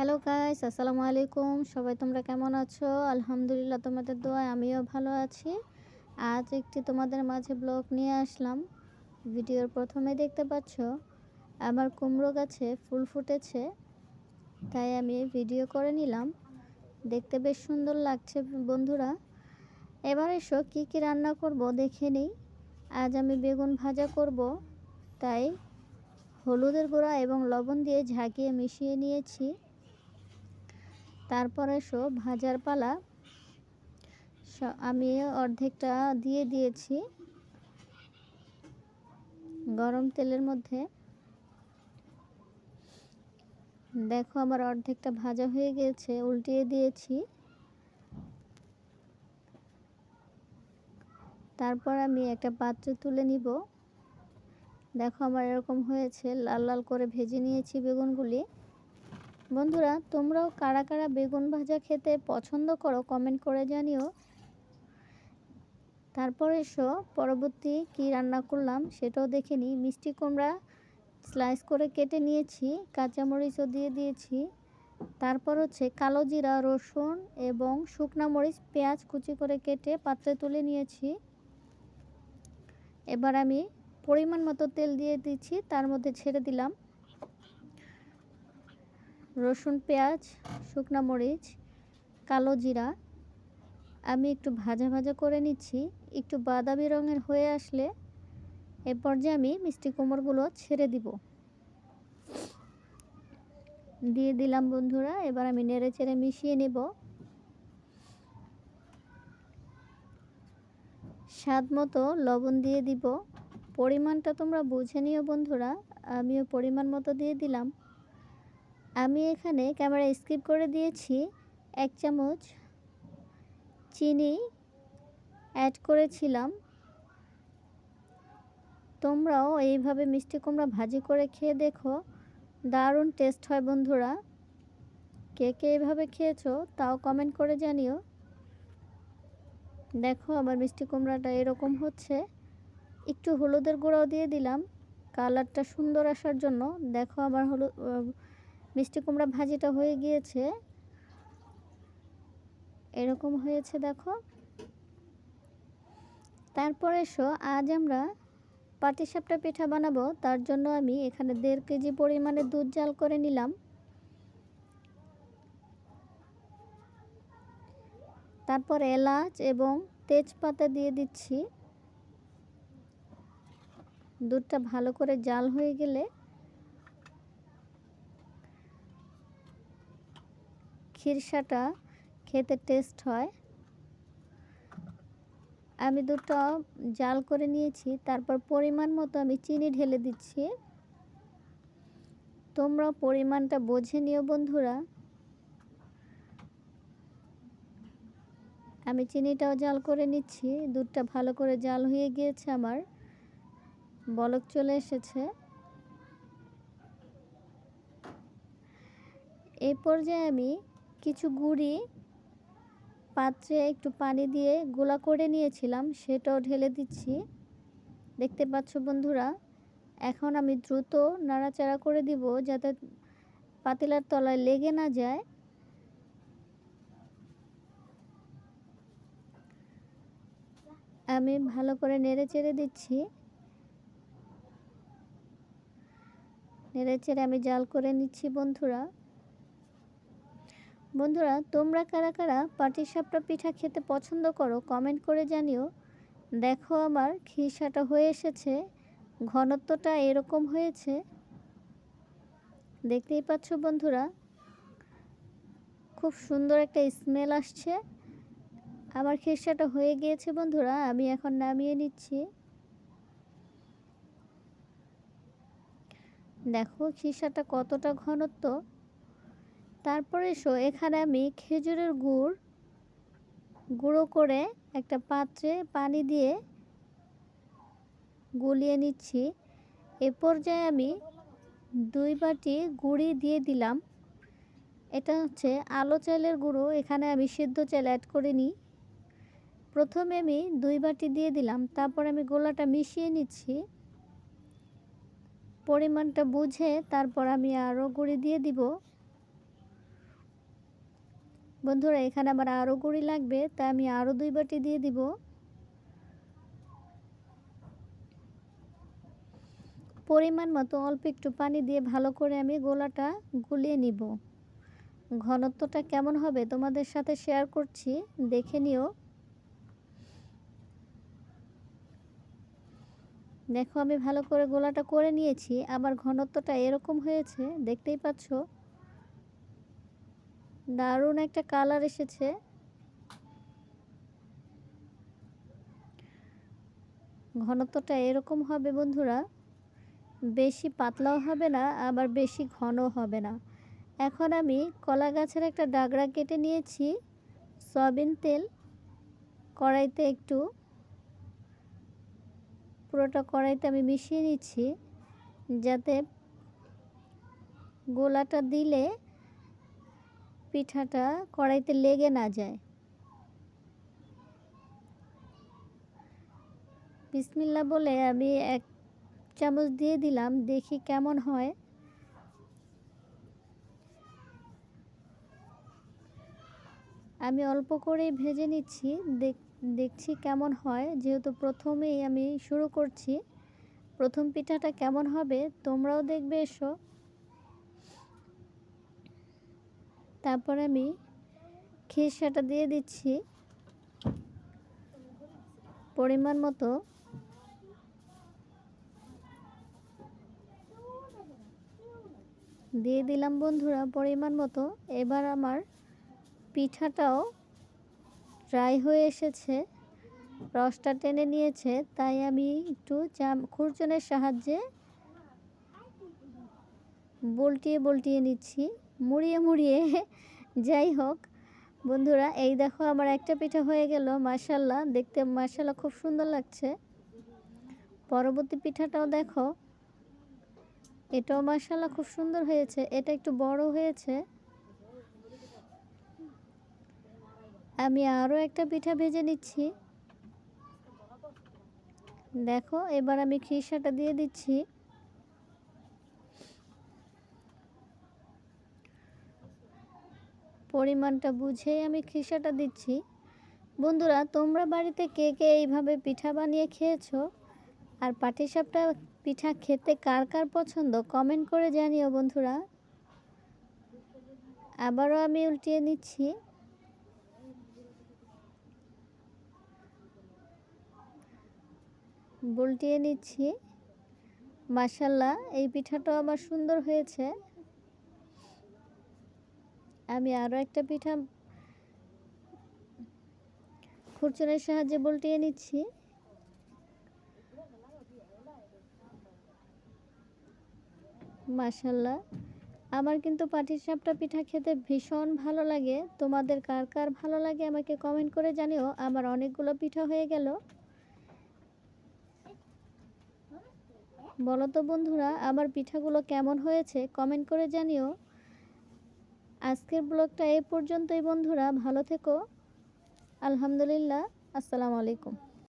Hello guys আসসালামু আলাইকুম সবাই তোমরা কেমন আছো? আলহামদুলিল্লাহ, তোমাদের দোয়ায় আমিও ভালো আছি। আজ একটি তোমাদের মাঝে ব্লগ নিয়ে আসলাম। ভিডিওর প্রথমে দেখতে পাচ্ছ, আমার কুমড়ো গাছে ফুল ফুটেছে, তাই আমি ভিডিও করে নিলাম। দেখতে বেশ সুন্দর লাগছে, বন্ধুরা। এবার এসো, কী কী রান্না করব দেখে নিই। আজ আমি বেগুন ভাজা করব, তাই হলুদের গুঁড়া এবং লবণ দিয়ে ঝাঁকিয়ে মিশিয়ে নিয়েছি। তারপরে এসো, ভাজার পালা। আমি অর্ধেকটা দিয়ে দিয়েছি গরম তেলের মধ্যে। দেখো আমার অর্ধেকটা ভাজা হয়ে গিয়েছে উল্টিয়ে দিয়েছি। তারপর আমি একটা পাত্রে তুলে নিব। দেখো আমার এরকম হয়েছে, লাল লাল করে ভেজে নিয়েছি বেগুনগুলি। বন্ধুরা, তোমরাও কারা কারা বেগুন ভাজা খেতে পছন্দ করো কমেন্ট করে জানিও। তারপর এসো, পরবর্তী কি রান্না করলাম সেটাও দেখে নিই। মিষ্টি কুমড়া স্লাইস করে কেটে নিয়েছি, কাঁচামরিচও দিয়ে দিয়েছি। তারপর হচ্ছে কালো জিরা, রসুন এবং শুকনা মরিচ, পেঁয়াজ কুচি করে কেটে পাত্রে তুলে নিয়েছি। এবার আমি পরিমাণ মতো তেল দিয়ে দিচ্ছি, তার মধ্যে ছেড়ে দিলাম। রসুন পেঁয়াজ, শুকনা মরিচ, কালো জিরা। আমি একটু ভাজা ভাজা করে নিচ্ছি। একটু বাদামি রঙের হয়ে আসলে এ পর্যায়ে আমি মিষ্টি কোমরগুলো ছেড়ে দিব। দিয়ে দিলাম বন্ধুরা, এবার আমি নেড়ে চেড়ে মিশিয়ে নেব। স্বাদ মতো লবণ দিয়ে দিব। পরিমাণটা তোমরা বুঝে নিও বন্ধুরা। আমিও পরিমাণ মতো দিয়ে দিলাম। আমি এখানে ক্যামেরা স্কিপ করে দিয়েছি। এক চামচ চিনি অ্যাড করেছিলাম। তোমরাও এইভাবে মিষ্টি কুমড়া ভাজি করে খেয়ে দেখো। দারুণ টেস্ট হয় বন্ধুরা। কে কে এইভাবে খেয়েছো তাও কমেন্ট করে জানিও। দেখো আমার মিষ্টি কুমড়াটা এরকম হচ্ছে। একটু হলুদের গুঁড়াও দিয়ে দিলাম। কালারটা সুন্দর আসার জন্য। দেখো আমার হলুদ মিষ্টি কুমড়া ভাজিটা হয়ে গিয়েছে। এরকম হয়েছে, দেখো। তারপর এসো, আজ আমরা পাটিসাপটা পিঠা বানাবো, তার জন্য আমি এখানে দেড় কেজি পরিমাণে দুধ জাল করে নিলাম। তারপর এলাচ এবং তেজপাতা দিয়ে দিচ্ছি। দুধটা ভালো করে জাল হয়ে গেলে খিরসাটা খেতে টেস্ট হয়। আমি দুটো জাল করে নিয়েছি, তারপর পরিমাণ মতো আমি চিনি ঢেলে দিচ্ছি। তোমরা পরিমাণটা বোঝে নিও বন্ধুরা। আমি চিনিটাও জাল করে নিচ্ছি, দুধটা ভালো করে জাল হয়ে গিয়েছে আমার। বলক চলে এসেছে। এই পর্যায়ে আমি কিছু গুঁড়ি পাত্রে একটু পানি দিয়ে গোলা করে নিয়েছিলাম, সেটাও ঢেলে দিচ্ছি। দেখতে পাচ্ছ বন্ধুরা, এখন আমি দ্রুত নাড়াচাড়া করে দিব যাতে পাতিলার তলায় লেগে না যায়। আমি ভালো করে নেড়ে চেড়ে দিচ্ছি। নেড়ে চেড়ে আমি জাল করে নিচ্ছি বন্ধুরা। বন্ধুরা, তোমরা কারা কারা পাটিসাপটা পিঠা খেতে পছন্দ করো কমেন্ট করে জানিও। দেখো আমার খিসাটা হয়ে এসেছে, ঘনত্বটা এরকম হয়েছে। দেখতেই পাচ্ছ বন্ধুরা, খুব সুন্দর একটা স্মেল আসছে। আমার খিসাটা হয়ে গিয়েছে বন্ধুরা, আমি এখন নামিয়ে নিচ্ছি। দেখো খিসাটা কতটা ঘনত্ব। তারপরে এসো, এখানে আমি খেজুরের গুড় গুঁড়ো করে একটা পাত্রে পানি দিয়ে গুলিয়ে নিচ্ছি। এ পর্যায়ে আমি দুই বাটি গুঁড়ি দিয়ে দিলাম। এটা হচ্ছে আলো চালের গুঁড়ো, এখানে আমি সিদ্ধ চাল অ্যাড করে নিই। প্রথমে আমি দুই বাটি দিয়ে দিলাম, তারপর আমি গোলাটা মিশিয়ে নিচ্ছি। পরিমাণটা বুঝে তারপর আমি আরও গুঁড়ি দিয়ে দিব। বন্ধুরা, এখানে আমার আরও গুঁড়ি লাগবে, তাই আমি আরও দুই বাটি দিয়ে দিব। পরিমাণ মতো অল্প একটু পানি দিয়ে ভালো করে আমি গোলাটা গুলিয়ে নিব। ঘনত্বটা কেমন হবে তোমাদের সাথে শেয়ার করছি, দেখে নিও। দেখো, আমি ভালো করে গোলাটা করে নিয়েছি, আবার ঘনত্বটা এরকম হয়েছে, দেখতেই পাচ্ছ? দারুণ একটা কালার এসেছে। ঘনত্বটা এরকম হবে বন্ধুরা। বেশি পাতলাও হবে না, আবার বেশি ঘনও হবে না। এখন আমি কলা গাছের একটা ডাগরা কেটে নিয়েছি, সয়াবিন তেল, কড়াইতে একটু। পুরোটা কড়াইতে আমি মিশিয়ে নিচ্ছি, যাতে গোলাটা দিলে পিঠাটা কড়াইতে লেগে না যায়। বিসমিল্লা বলে আমি এক চামচ দিয়ে দিলাম, দেখি কেমন হয়। আমি অল্প করেই ভেজে নিচ্ছি দেখছি কেমন হয়। যেহেতু প্রথমেই আমি শুরু করছি, প্রথম পিঠাটা কেমন হবে তোমরাও দেখবে, এসো। তারপর আমি খিরসাটা দিয়ে দিচ্ছি। পরিমাণ মতো। দিয়ে দিলাম বন্ধুরা পরিমাণ মতো। এবার আমার পিঠাটাও ড্রাই হয়ে এসেছে। রসটা টেনে নিয়েছে, তাই আমি একটু চাম খুরচনের সাহায্যে বল্টিয়ে বল্টিয়ে নিচ্ছি। মুড়িয়ে মুড়িয়ে যাই হোক, বন্ধুরা, এই দেখো আমার একটা পিঠা হয়ে গেল মার্শাল্লাহ দেখতে মাসাল্লাহ খুব সুন্দর লাগছে। পরবর্তী পিঠাটাও দেখো, এটাও মার্শাল্লাহ খুব সুন্দর হয়েছে, এটা একটু বড় হয়েছে। আমি আরও একটা পিঠা ভেজে নিচ্ছি। দেখো, এবার আমি খিসাটা দিয়ে দিচ্ছি। পরিমাণটা বুঝেই আমি খিসাটা দিচ্ছি। বন্ধুরা, তোমরা বাড়িতে কে কে এইভাবে পিঠা বানিয়ে খেয়েছো? আর পাটিসাপটা পিঠা খেতে কার কার পছন্দ? কমেন্ট করে জানিও বন্ধুরা। আবারও আমি উল্টিয়ে নিচ্ছি। বুলটিয়ে নিচ্ছি। মাসাল্লাহ এই পিঠাটাও আমার সুন্দর হয়েছে। আমি আরও একটা পিঠা খুরচুনের সাহায্যে বলটিয়ে নিচ্ছি। মাসাল্লাহ আমার কিন্তু পাটিসাপটা পিঠা খেতে ভীষণ ভালো লাগে। তোমাদের কার কার ভালো লাগে আমাকে কমেন্ট করে জানিও, আমার অনেকগুলো পিঠা হয়ে গেল। বলো তো বন্ধুরা, আমার পিঠাগুলো কেমন হয়েছে? কমেন্ট করে জানিও। আজকের ব্লগটা এই পর্যন্তই বন্ধুরা। ভালো থেকো। আলহামদুলিল্লাহ। আসসালামু আলাইকুম।